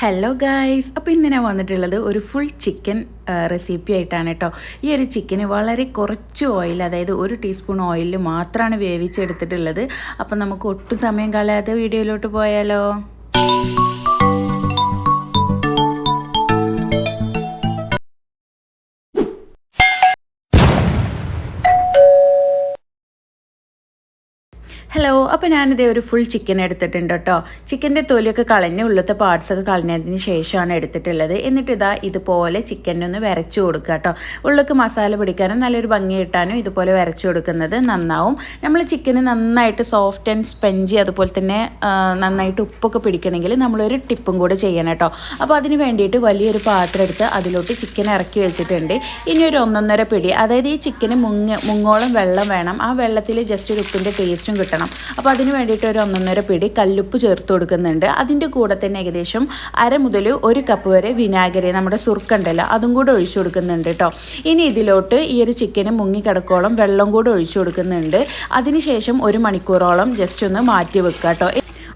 Hello guys അപ്പോൾ ഇന്ന് ഞാൻ വന്നിട്ടുള്ളത് ഒരു ഫുൾ ചിക്കൻ റെസിപ്പി ആയിട്ടാണ് കേട്ടോ ഈ ഒരു ചിക്കന് വളരെ കുറച്ച് ഓയിൽ അതായത് ഒരു ടീസ്പൂൺ ഓയിലിൽ മാത്രമാണ് വേവിച്ചെടുത്തിട്ടുള്ളത്. അപ്പോൾ നമുക്ക് ഒട്ടും സമയം കളയാതെ വീഡിയോയിലോട്ട് പോയാലോ. ഹലോ അപ്പോൾ ഞാനിതേ ഒരു ഫുൾ ചിക്കൻ എടുത്തിട്ടുണ്ട് കേട്ടോ ചിക്കന്റെ തൊലിയൊക്കെ കളഞ്ഞ് ഉള്ളത്തെ പാർട്സൊക്കെ കളഞ്ഞതിന് ശേഷമാണ് എടുത്തിട്ടുള്ളത്. എന്നിട്ട് ഇതാ ഇതുപോലെ ചിക്കനെ ഒന്ന് വരച്ചു കൊടുക്കുക കേട്ടോ ഉള്ളിലേക്ക് മസാല പിടിക്കാനും നല്ലൊരു ഭംഗി കിട്ടാനും ഇതുപോലെ വരച്ചു കൊടുക്കുന്നത് നന്നാവും. നമ്മൾ ചിക്കന് നന്നായിട്ട് സോഫ്റ്റ് ആൻഡ് സ്പഞ്ചി അതുപോലെ തന്നെ നന്നായിട്ട് ഉപ്പൊക്കെ പിടിക്കണമെങ്കിൽ നമ്മളൊരു ടിപ്പും കൂടെ ചെയ്യണം കേട്ടോ അപ്പോൾ അതിന് വേണ്ടിയിട്ട് വലിയൊരു പാത്രം എടുത്ത് അതിലോട്ട് ചിക്കൻ ഇറക്കി വെച്ചിട്ടുണ്ട്. ഇനി ഒരു ഒന്നൊന്നര പിടി അതായത് ഈ ചിക്കന് മുങ്ങ മുങ്ങോളം വെള്ളം വേണം. ആ വെള്ളത്തിൽ ജസ്റ്റ് ഒരു ഉപ്പിന്റെ ടേസ്റ്റും കിട്ടണം. അപ്പോൾ അതിന് വേണ്ടിയിട്ട് ഒരു ഒന്നൊന്നര പിടി കല്ലുപ്പ് ചേർത്ത് കൊടുക്കുന്നുണ്ട്. അതിന്റെ കൂടെ തന്നെ ഏകദേശം അര മുതൽ ഒരു കപ്പ് വരെ വിനാഗിരി നമ്മുടെ സുർക്കുണ്ടല്ലോ അതും കൂടെ ഒഴിച്ചു കൊടുക്കുന്നുണ്ട് കേട്ടോ ഇനി ഇതിലോട്ട് ഈ ഒരു ചിക്കന് മുങ്ങിക്കിടക്കോളം വെള്ളം കൂടെ ഒഴിച്ചു കൊടുക്കുന്നുണ്ട്. അതിനുശേഷം ഒരു മണിക്കൂറോളം ജസ്റ്റ് ഒന്ന് മാറ്റി വെക്കുക കേട്ടോ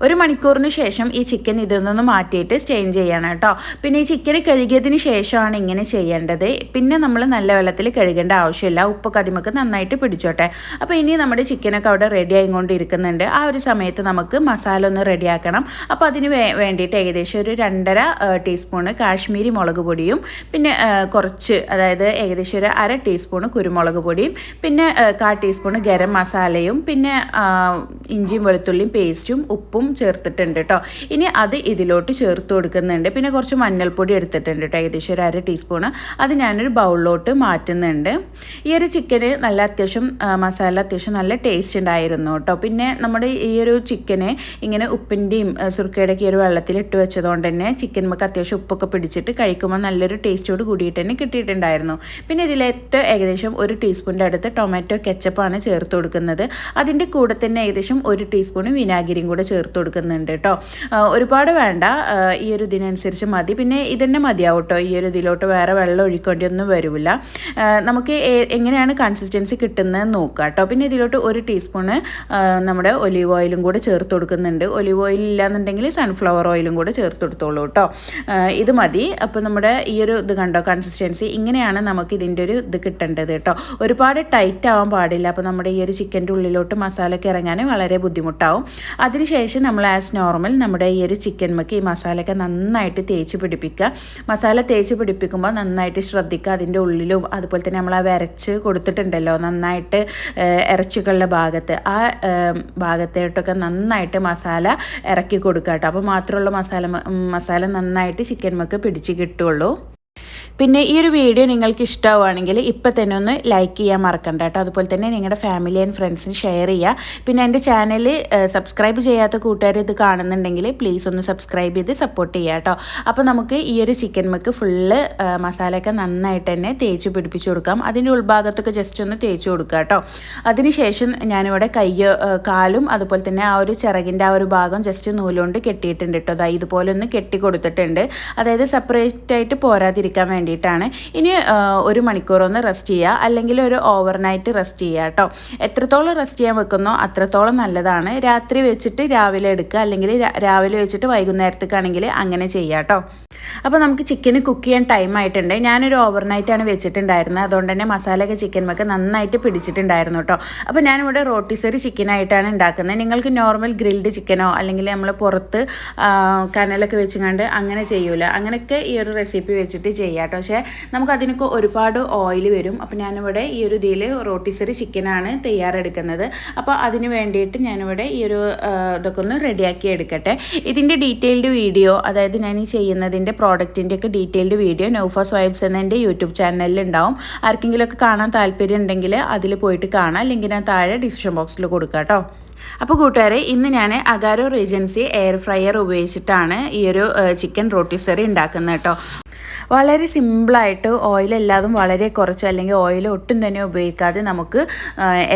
ഒരു മണിക്കൂറിന് ശേഷം ഈ ചിക്കൻ ഇതിൽ നിന്ന് മാറ്റിയിട്ട് സ്റ്റെയിൻ ചെയ്യണം കേട്ടോ. പിന്നെ ഈ ചിക്കൻ കഴുകിയതിന് ശേഷമാണ് ഇങ്ങനെ ചെയ്യേണ്ടത്. പിന്നെ നമ്മൾ നല്ല വെള്ളത്തിൽ കഴുകേണ്ട ആവശ്യമില്ല. ഉപ്പ് കതിമക്ക് നന്നായിട്ട് പിടിച്ചോട്ടെ. അപ്പോൾ ഇനി നമ്മുടെ ചിക്കനൊക്കെ അവിടെ റെഡി ആയിക്കൊണ്ടിരിക്കുന്നുണ്ട്. ആ ഒരു സമയത്ത് നമുക്ക് മസാല ഒന്ന് റെഡിയാക്കണം അപ്പോൾ അതിന് വേണ്ടിയിട്ട് ഏകദേശം ഒരു രണ്ടര ടീസ്പൂണ് കാശ്മീരി മുളക് പൊടിയും പിന്നെ കുറച്ച് അതായത് ഏകദേശം ഒരു അര ടീസ്പൂണ് കുരുമുളക് പൊടിയും പിന്നെ കാ ടീസ്പൂണ് ഗരം മസാലയും പിന്നെ ഇഞ്ചിയും വെളുത്തുള്ളിയും പേസ്റ്റും ഉപ്പും ചേർത്തിട്ടുണ്ട് കേട്ടോ ഇനി അത് ഇതിലോട്ട് ചേർത്ത് കൊടുക്കുന്നുണ്ട്. പിന്നെ കുറച്ച് മഞ്ഞൾപ്പൊടി എടുത്തിട്ടുണ്ട് കേട്ടോ ഏകദേശം ഒരു അര ടീസ്പൂണ്. അത് ഞാനൊരു ബൗളിലോട്ട് മാറ്റുന്നുണ്ട്. ഈ ഒരു ചിക്കന് നല്ല അത്യാവശ്യം മസാല അത്യാവശ്യം നല്ല ടേസ്റ്റ് ഉണ്ടായിരുന്നു കേട്ടോ പിന്നെ നമ്മുടെ ഈ ഒരു ചിക്കന് ഇങ്ങനെ ഉപ്പിന്റെയും സുർക്കയുടെ ഈ ഒരു വെള്ളത്തിൽ ഇട്ട് വെച്ചതുകൊണ്ട് തന്നെ ചിക്കൻ നമുക്ക് അത്യാവശ്യം ഉപ്പൊക്കെ പിടിച്ചിട്ട് കഴിക്കുമ്പോൾ നല്ലൊരു ടേസ്റ്റോട് കൂടിയിട്ട് തന്നെ കിട്ടിയിട്ടുണ്ടായിരുന്നു. പിന്നെ ഇതിലേറ്റ് ഏകദേശം ഒരു ടീസ്പൂണിന്റെ അടുത്ത് ടൊമാറ്റോ കെച്ചപ്പാണ് ചേർത്ത് കൊടുക്കുന്നത്. അതിന്റെ കൂടെ തന്നെ ഏകദേശം ഒരു ടീസ്പൂൺ വിനാഗിരിയും കൂടെ ചേർത്ത് കൊടുക്കുന്നുണ്ട് കേട്ടോ. ഒരുപാട് വേണ്ട. ഈ ഒരു ഇതിനനുസരിച്ച് മതി. പിന്നെ ഇതന്നെ മതിയാവും കേട്ടോ. ഈ ഒരു ഇതിലോട്ട് വേറെ വെള്ളം ഒഴിക്കേണ്ടിയൊന്നും വരില്ല നമുക്ക് എങ്ങനെയാണ് കൺസിസ്റ്റൻസി കിട്ടുന്നത് നോക്കുക കേട്ടോ. പിന്നെ ഇതിലോട്ട് ഒരു ടീസ്പൂണ് നമ്മുടെ ഒലീവ് ഓയിലും കൂടെ ചേർത്ത് കൊടുക്കുന്നുണ്ട്. ഒലീവ് ഓയിൽ ഇല്ലാന്നുണ്ടെങ്കിൽ സൺഫ്ലവർ ഓയിലും കൂടെ ചേർത്ത് കൊടുത്തോളൂ കേട്ടോ. ഇത് മതി. അപ്പോൾ നമ്മുടെ ഈ ഒരു ഇത് കണ്ടോ? കൺസിസ്റ്റൻസി ഇങ്ങനെയാണ് നമുക്ക് ഇതിന്റെ ഒരു ഇത് കിട്ടേണ്ടത് കേട്ടോ. ഒരുപാട് ടൈറ്റ് ആവാൻ പാടില്ല. അപ്പോൾ നമ്മുടെ ഈ ഒരു ചിക്കന്റെ ഉള്ളിലോട്ട് മസാലയൊക്കെ ഇറങ്ങാൻ വളരെ ബുദ്ധിമുട്ടാവും. അതിനുശേഷം നമ്മൾ ആസ് നോർമൽ നമ്മുടെ ഈ ഒരു ചിക്കൻ മക്ക് ഈ മസാലയൊക്കെ നന്നായിട്ട് തേച്ച് പിടിപ്പിക്കുക. മസാല തേച്ച് പിടിപ്പിക്കുമ്പോൾ നന്നായിട്ട് ശ്രദ്ധിക്കുക. അതിന്റെ ഉള്ളിലും അതുപോലെ തന്നെ നമ്മൾ ആ വരച്ച് കൊടുത്തിട്ടുണ്ടല്ലോ നന്നായിട്ട് ഇറച്ചികളുടെ ഭാഗത്ത്. ആ ഭാഗത്തോട്ടൊക്കെ നന്നായിട്ട് മസാല ഇറക്കി കൊടുക്കുക കേട്ടോ. അപ്പോൾ മാത്രമുള്ള മസാല മസാല നന്നായിട്ട് ചിക്കൻ മക്ക് പിടിച്ച് കിട്ടുള്ളൂ പിന്നെ ഈ ഒരു വീഡിയോ നിങ്ങൾക്ക് ഇഷ്ടമാവുകയാണെങ്കിൽ ഇപ്പം തന്നെ ഒന്ന് ലൈക്ക് ചെയ്യാൻ മറക്കണ്ട കേട്ടോ. അതുപോലെ തന്നെ നിങ്ങളുടെ ഫാമിലി ആൻഡ് ഫ്രണ്ട്സിന് ഷെയർ ചെയ്യുക പിന്നെ എന്റെ ചാനൽ സബ്സ്ക്രൈബ് ചെയ്യാത്ത കൂട്ടുകാർ ഇത് കാണുന്നുണ്ടെങ്കിൽ പ്ലീസ് ഒന്ന് സബ്സ്ക്രൈബ് ചെയ്ത് സപ്പോർട്ട് ചെയ്യുക കേട്ടോ. അപ്പോൾ നമുക്ക് ഈ ഒരു ചിക്കൻ മക്ക് ഫുള്ള് മസാലയൊക്കെ നന്നായിട്ട് തന്നെ തേച്ച് പിടിപ്പിച്ച് കൊടുക്കാം. അതിന്റെ ഉൾഭാഗത്തൊക്കെ ജസ്റ്റ് ഒന്ന് തേച്ച് കൊടുക്കുക കേട്ടോ. അതിനുശേഷം ഞാനിവിടെ കയ്യോ കാലും അതുപോലെ തന്നെ ആ ഒരു ചിറകിന്റെ ആ ഒരു ഭാഗം ജസ്റ്റ് നൂലുകൊണ്ട് കെട്ടിയിട്ടുണ്ട് കേട്ടോ. അതായത് ഇതുപോലെ ഒന്ന് കെട്ടി കൊടുത്തിട്ടുണ്ട്. അതായത് സെപ്പറേറ്റ് ആയിട്ട് പോരാതിരിക്കാൻ വേണ്ടി വേണ്ടിയിട്ടാണ്. ഇനി ഒരു മണിക്കൂറൊന്ന് റെസ്റ്റ് ചെയ്യുക. അല്ലെങ്കിൽ ഒരു ഓവർനൈറ്റ് റെസ്റ്റ് ചെയ്യുക കേട്ടോ. എത്രത്തോളം റെസ്റ്റ് ചെയ്യാൻ വെക്കുന്നോ അത്രത്തോളം നല്ലതാണ്. രാത്രി വെച്ചിട്ട് രാവിലെ എടുക്കുക. അല്ലെങ്കിൽ രാവിലെ വെച്ചിട്ട് വൈകുന്നേരത്തേക്കാണെങ്കിൽ അങ്ങനെ ചെയ്യാം കേട്ടോ. അപ്പോൾ നമുക്ക് ചിക്കന് കുക്ക് ചെയ്യാൻ ടൈം ആയിട്ടുണ്ട്. ഞാനൊരു ഓവർനൈറ്റാണ് വെച്ചിട്ടുണ്ടായിരുന്നത്. അതുകൊണ്ട് തന്നെ മസാലയൊക്കെ ചിക്കൻ മക്ക് നന്നായിട്ട് പിടിച്ചിട്ടുണ്ടായിരുന്നു കേട്ടോ അപ്പോൾ ഞാനിവിടെ റോട്ടിസറി ചിക്കനായിട്ടാണ് ഉണ്ടാക്കുന്നത് നിങ്ങൾക്ക് നോർമൽ ഗ്രിൽഡ് ചിക്കനോ അല്ലെങ്കിൽ നമ്മൾ പുറത്ത് കനലൊക്കെ വെച്ചുകൊണ്ട് അങ്ങനെ ചെയ്യൂല. അങ്ങനെയൊക്കെ ഈ ഒരു റെസിപ്പി വെച്ചിട്ട് ചെയ്യാം കേട്ടോ പക്ഷേ നമുക്ക് അതിനൊക്കെ ഒരുപാട് ഓയിൽ വരും. അപ്പോൾ ഞാനിവിടെ ഈ ഒരു ഇതിൽ റോട്ടിസറി ചിക്കനാണ് തയ്യാറെടുക്കുന്നത്. അപ്പോൾ അതിന് വേണ്ടിയിട്ട് ഞാനിവിടെ ഈ ഒരു ഇതൊക്കെ ഒന്ന് റെഡിയാക്കി എടുക്കട്ടെ. ഇതിന്റെ ഡീറ്റെയിൽഡ് വീഡിയോ അതായത് ഞാൻ ഈ ചെയ്യുന്നതിന്റെ പ്രോഡക്റ്റിന്റെ ഒക്കെ ഡീറ്റെയിൽഡ് വീഡിയോ നൗഫ സ്വൈബ്സ് എന്ന എന്റെ യൂട്യൂബ് ചാനലിൽ ഉണ്ടാവും. ആർക്കെങ്കിലുമൊക്കെ കാണാൻ താല്പര്യം ഉണ്ടെങ്കിൽ അതിൽ പോയിട്ട് കാണാം. ലിങ്ക് ഞാൻ താഴെ ഡിസ്ക്രിപ്ഷൻ ബോക്സിൽ കൊടുക്കാം കേട്ടോ. അപ്പോൾ കൂട്ടുകാരെ ഇന്ന് ഞാൻ അഗാരോ റീജൻസി എയർ ഫ്രയർ ഉപയോഗിച്ചിട്ടാണ് ഈ ഒരു ചിക്കൻ റോട്ടിസറി ഉണ്ടാക്കുന്നത് കേട്ടോ. വളരെ സിമ്പിളായിട്ട് ഓയിൽ എല്ലാതും വളരെ കുറച്ച് അല്ലെങ്കിൽ ഓയിൽ ഒട്ടും തന്നെ ഉപയോഗിക്കാതെ നമുക്ക്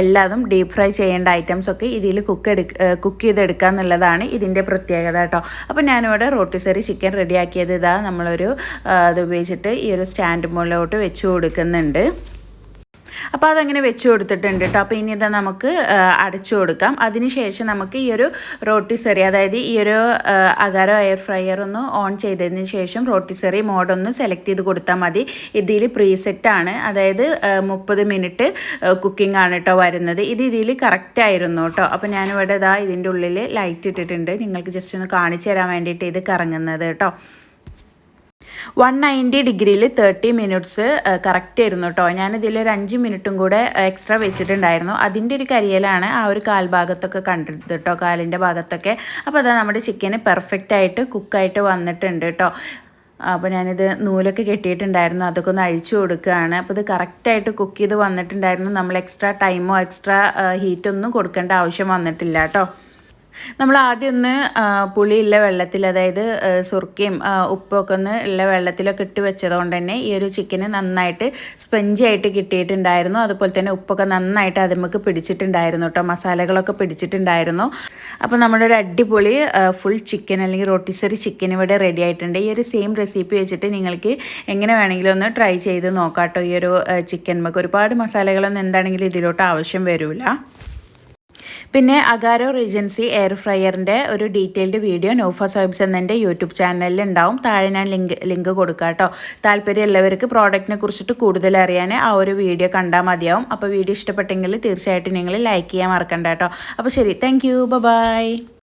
എല്ലാതും ഡീപ്പ് ഫ്രൈ ചെയ്യേണ്ട ഐറ്റംസ് ഒക്കെ ഇതിൽ കുക്ക് എടുക്ക കുക്ക് ചെയ്തെടുക്കുക എന്നുള്ളതാണ് ഇതിന്റെ പ്രത്യേകത കേട്ടോ. അപ്പോൾ ഞാനിവിടെ റോട്ടിസറി ചിക്കൻ റെഡിയാക്കിയത് ഇതാ നമ്മളൊരു അത് ഉപയോഗിച്ചിട്ട് ഈ ഒരു സ്റ്റാൻഡ് മുകളിലോട്ട് വെച്ച് കൊടുക്കുന്നുണ്ട്. അപ്പോൾ അതങ്ങനെ വെച്ച് കൊടുത്തിട്ടുണ്ട് കേട്ടോ അപ്പോൾ ഇനി ഇത് നമുക്ക് അടച്ചു കൊടുക്കാം. അതിനുശേഷം നമുക്ക് ഈ ഒരു റോട്ടിസെറി അതായത് ഈ ഒരു അകാരോ എയർ ഫ്രയർ ഒന്ന് ഓൺ ചെയ്തതിന് ശേഷം റോട്ടിസെറി ഒന്ന് സെലക്ട് ചെയ്ത് കൊടുത്താൽ മതി. ഇതിൽ പ്രീസെറ്റാണ് അതായത് മുപ്പത് മിനിറ്റ് കുക്കിംഗ് ആണ് കേട്ടോ വരുന്നത്. ഇത് ഇതിൽ കറക്റ്റ് ആയിരുന്നു കേട്ടോ അപ്പോൾ ഞാനിവിടെ ഇതാ ഇതിന്റെ ഉള്ളിൽ ലൈറ്റ് ഇട്ടിട്ടുണ്ട്. നിങ്ങൾക്ക് ജസ്റ്റ് ഒന്ന് കാണിച്ചു തരാൻ വേണ്ടിയിട്ട് ഇത് കറങ്ങുന്നത് കേട്ടോ വൺ നയന്റി ഡിഗ്രിയിൽ തേർട്ടി മിനിറ്റ്സ് കറക്റ്റ് ആയിരുന്നു കേട്ടോ ഞാനിതിൽ ഒരു അഞ്ച് മിനിറ്റും കൂടെ എക്സ്ട്രാ വെച്ചിട്ടുണ്ടായിരുന്നു. അതിന്റെ ഒരു കരിയലാണ് ആ ഒരു കാൽഭാഗത്തൊക്കെ കണ്ടത് കേട്ടോ കാലിന്റെ ഭാഗത്തൊക്കെ. അപ്പോൾ അതാ നമ്മുടെ ചിക്കന് പെർഫെക്റ്റ് ആയിട്ട് കുക്കായിട്ട് വന്നിട്ടുണ്ട് കേട്ടോ അപ്പോൾ ഞാനിത് നൂലൊക്കെ കെട്ടിയിട്ടുണ്ടായിരുന്നു. അതൊക്കെ ഒന്ന് അഴിച്ചു കൊടുക്കുകയാണ്. അപ്പോൾ ഇത് കറക്റ്റായിട്ട് കുക്ക് ചെയ്ത് വന്നിട്ടുണ്ടായിരുന്നു. നമ്മൾ എക്സ്ട്രാ ടൈമോ എക്സ്ട്രാ ഹീറ്റൊന്നും കൊടുക്കേണ്ട ആവശ്യം വന്നിട്ടില്ല കേട്ടോ നമ്മൾ ആദ്യം ഒന്ന് പുളി പുളിയുള്ള വെള്ളത്തിൽ അതായത് സുർക്കയും ഉപ്പൊക്കെ ഒന്ന് ഉള്ള വെള്ളത്തിലൊക്കെ ഇട്ട് വെച്ചതുകൊണ്ട് തന്നെ ഈ ഒരു ചിക്കന് നന്നായിട്ട് സ്പഞ്ചി ആയിട്ട് കിട്ടിയിട്ടുണ്ടായിരുന്നു. അതുപോലെ തന്നെ ഉപ്പൊക്കെ നന്നായിട്ട് അതിമക്ക് പിടിച്ചിട്ടുണ്ടായിരുന്നു കേട്ടോ മസാലകളൊക്കെ പിടിച്ചിട്ടുണ്ടായിരുന്നു. അപ്പോൾ നമ്മുടെ ഒരു അടിപൊളി ഫുൾ ചിക്കൻ അല്ലെങ്കിൽ റോട്ടിസറി ചിക്കൻ ഇവിടെ റെഡി ആയിട്ടുണ്ട്. ഈ ഒരു സെയിം റെസിപ്പി വെച്ചിട്ട് നിങ്ങൾക്ക് എങ്ങനെ വേണമെങ്കിലും ഒന്ന് ട്രൈ ചെയ്ത് നോക്കാം കേട്ടോ ഈ ഒരു ചിക്കൻ നമുക്ക് ഒരുപാട് മസാലകളൊന്നും എന്താണെങ്കിലും ഇതിലോട്ട് ആവശ്യം വരില്ല പിന്നെ അഗാരോ റീജൻസി എയർ ഫ്രയറിന്റെ ഒരു ഡീറ്റെയിൽഡ് വീഡിയോ നോഫ സോയിബ്സ് എന്നെ യൂട്യൂബ് ചാനലിൽ ഉണ്ടാവും. താഴെ ഞാൻ ലിങ്ക് ലിങ്ക് കൊടുക്കാം കേട്ടോ. താല്പര്യമുള്ളവർക്ക് പ്രോഡക്റ്റിനെ കുറിച്ചിട്ട് കൂടുതൽ അറിയാൻ ആ ഒരു വീഡിയോ കണ്ടാൽ മതിയാവും. അപ്പോൾ വീഡിയോ ഇഷ്ടപ്പെട്ടെങ്കിൽ തീർച്ചയായിട്ടും നിങ്ങൾ ലൈക്ക് ചെയ്യാൻ മറക്കണ്ട കേട്ടോ. അപ്പോൾ ശരി താങ്ക് യു ബൈ